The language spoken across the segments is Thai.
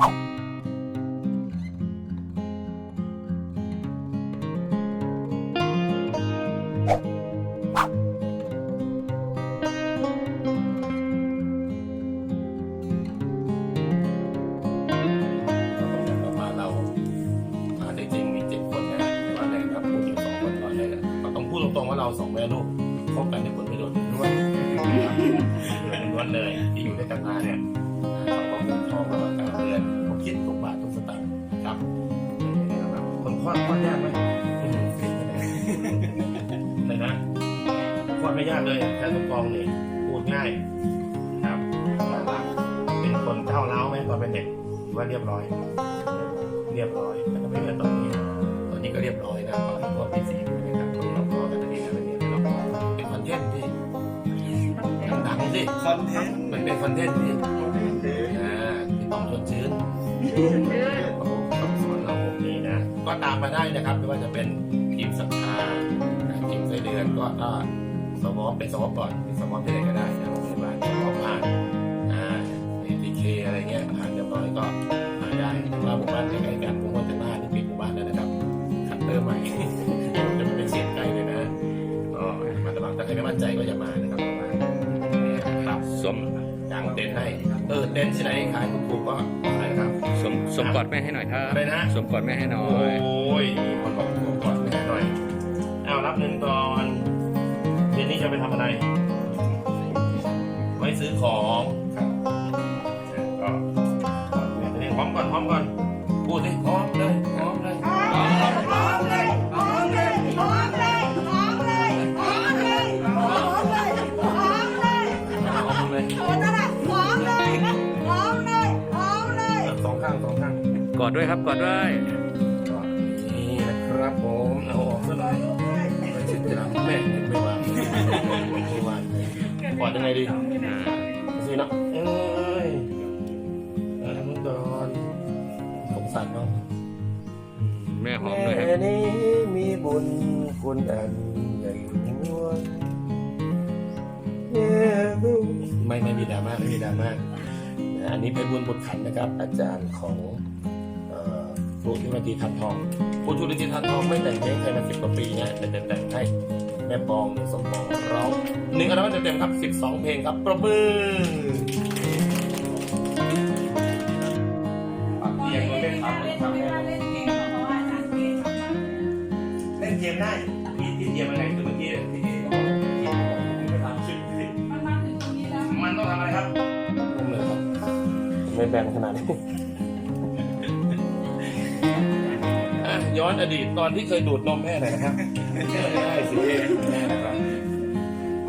ออกมาเรามาได้จริงมีเจ็ดคนนะแต่ว่าในรับผู้หญิงสองคนก่อนเลยนะต้องพูดตรงๆว่าเราสองแม่ลูกคบกันได้ผลประโยชน์ล้วยๆล้วนเลยที่อยู่ด้วยกันมาเนี่ย คลอดไม่ยากเลยแค่สมปองนี่พูดง่ายครับเป็นคนเท่าเล้าไหมตอนเป็นเด็กหรือว่าเรียบร้อย เรียบร้อยแต่ก็ไม่เหมือนตอนนี้ตอนนี้ก็เรียบร้อยนะตอนที่พ่อปีสี่นะครับที่เราพ่อกันดีนะวันนี้เราเป็นคอนเทนต์ที่ดังๆสิคอนเทนต์มันเป็นคอนเทนต์ที่อ่าที่ต้องชวนชื้นโอ้โหต้องสอนเราพวกนี้นะก็ตามมาได้นะครับไม่ว่าจะเป็นทีมศรัทธาทีมไส้เดือนก็ก็ สวอเป็นสวอก่อนสวอที่ไหนก็ได้นะโรงพยาบาลสวอผ่านอ่าเอทีเคอะไรเงี้ยผ่านเรียบร้อยก็มาได้แต่ว่าหมู่บ้านใกล้ๆกันผมว่าจะมาที่ปิดหมู่บ้านแล้วนะครับคัตเตอร์ใหม่จะไม่เป็นเสียงใกล้เลยนะก็มาตลอดถ้าใครไม่มั่นใจก็อย่ามานะครับประมาณนี้นะครับสวมกางเต็นท์ให้เออเต็นท์ที่ไหนขายถูกๆก็ขายนะครับสวมสวมกอดแม่ให้หน่อยครับอะไรนะสวมกอดแม่ให้หน่อโอ้ยยมีคนบอกถูกก่อนไม่ได้หน่อยเอารับเงินก่อนเดือนนี้ะไปทำอะไร ไว้ซื้อของครับก็เนี่ยพร้อมก่อนพร้อมก่อนพูดเลยพร้อมเลยพร้อมเลยพร้อมเลยสองข้างสองข้างกอดด้วยครับกอดด้วยนี่นะครับผมเอาออกซะหน่อยไปชิดหลังแม่ ก่อนยังไงดีอ่าสิเนาะเอ้ยอ่าน้องดอนสงสารน้องอืมแม่หอมด้วยครับแม่นี้มีบุญคุณอันใหญ่หลวงไม่ไม่มีดราม่าไม่มีดราม่านะอันนี้เป็นบุญบุญขันนะครับ อาจารย์ของเอ่อครูธุรกีทันทองครูธุรกีทันทองไม่แต่งเพลงใครมาสิบกว่าปีนะแต่แต่แต่งให้ แม่ปองสมปองร้องหนึ่งอัลบั้มเต็มๆครับ 12 เพลงครับ ประมือปักเตียงมาเล่นครับเล่นครับเล่นเกมเพราะว่าอาจารย์เล่นเกมได้พี่ที่เตรียมอะไรคือเมื่อกี้ที่ที่เขาบอกเกมผมไปทำชื่อสิมันมาถึงตรงนี้แล้วมันต้องทำอะไรครับผมเลยครับ ไม่แบนขนาดนี้ ย้อนอดีตตอนที่เคยดูดนมแม่หน่อยนะครับได้สิแม่นะครับ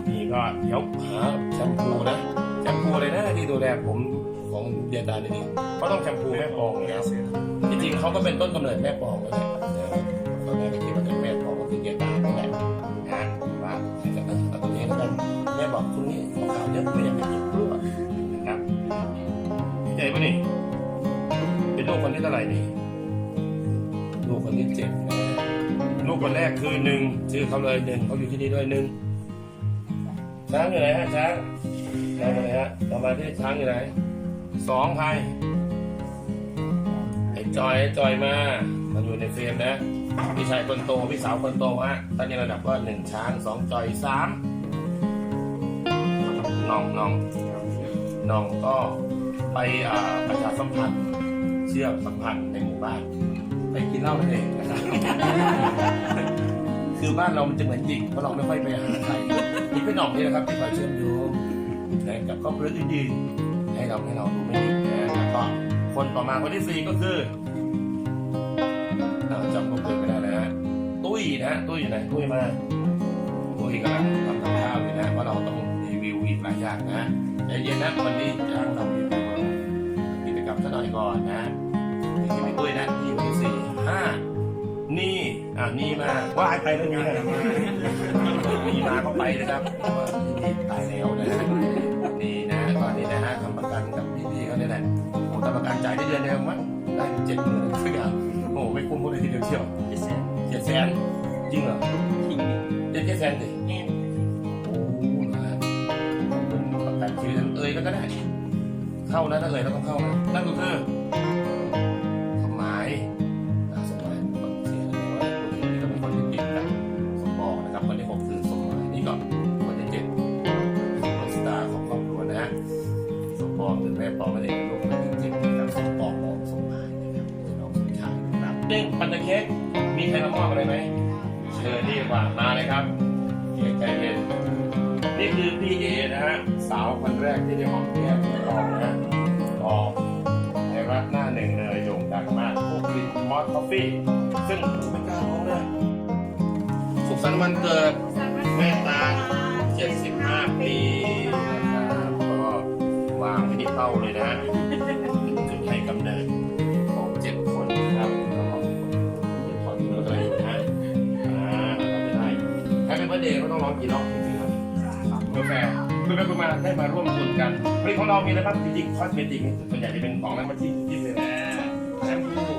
นี่ก็เดี๋ยวหาแชมพูนะแชมพูเลยนะที่ดูแลผมของเดียนดานี่ก็ต้องแชมพูแม่ปองนะครับจริงๆเขาก็เป็นต้นกำเนิดแม่ปองเลยนะครับตอนแรกก็คิดว่าเป็นแม่ปองก็คือเดียนดานั่แหละนะว่าให้กับเอาตัวนี้แล้วกันแม่บอกตรงนี้ขาวเยอะไม่อยากไปหยิบรั่วนะครับพี่ใจปะนี่เป็นลูกคนที่เท่าไหร่นี่ คนที่เจ็ดนะลูกคนแรกคือหนึ่งชื่อเขาเลยหนึ่งเขาอยู่ที่นี่ด้วยหนึ่งช้างอยู่ไหนฮะช้างช้างอยู่ไหนฮะต่อมาที่ช้างอยู่ไหนสองใครไอ้จอยไอ้จอยมามาอยู่ในเฟรมนะพี่ชายคนโตพี่สาวคนโตฮะตอนนี้ระดับว่าหนึ่งช้างสองจอยสามน้องน้องน้องก็ไปประชาสัมพันธ์เชื่อมสัมพันธ์ในหมู่บ้าน ไปกินเหล้านั่นเองนะครับ คือบ้านเรามันจะเหมือนหญิงเพราะเราไม่ค่อยไปหาใครนี่เป็นหน่องนี่นะครับที่คอยเชื่อมโยงนะกับครอบครัวดีๆให้เราให้เราดูไม่ดีนะแล้วก็คนต่อมาคนที่สี่ก็คืออ่าจำพวเกิดไม่ได้นะฮะตุ้ยนะตุ้ยอยู่ไหนตุ้ยมาตุ้ยกำลังทำกับข้าวอยู่นะเพราะเราต้องรีวิวอีกหลายอย่างนะใจเย็นนะวันนี้จ้างเรารีวิวกิจกรรมสักหน่อยก่อนนะ อ่านี่มาว่าให้ไปเรื่องนี้นะนี่มาก็ไปนะครับนี่ตายแล้วนะฮะนี่นะตอนนี้นะฮะทำประกันกับพี่ๆเขาเนี่ยแหละผมทำประกันจ่ายได้เดือนเดียวมั้งได้เจ็ดหมื่นสักอย่างโอ้โหไม่คุ้มพูดเลยทีเดียวเชียวเจ็ดแสนเจ็ดแสนจริงเหรอเจ็ดแค่แสนสิโอ้โหนะฮะขอบคุณประกันชีวิตเอ่ยแล้วก็ได้ เข้านะถ้าเอ่ยเราต้องเข้านะนั่นก็คือ เด้งปันตะเค้กมีใครมามอบอะไรไหมเชิญนี่ดีกว่ามาเลยครับเคใจเย็นนี่คือพี่เอนะฮะสาวคนแรกที่ได้หอมแก้มพี่ตองนะตองไทยรัฐหน้าหนึ่งเลยโด่งดังมากพวกลิ่นมอสคอฟฟี่ซึ่งไม่กล้าร้องนะสุขสันต์วันเกิดแม่ตา75 ปีนะครับก็วางไว้ที่เป้าเลยนะฮะ กาแฟคือไปมาได้มาร่วมทุนกันผลิตของเรามีอะไรบ้างจริงๆคอสเมติกส่วนใหญ่จะเป็นของอะไรมาจิ้มจิ้มเลยนะแชมพู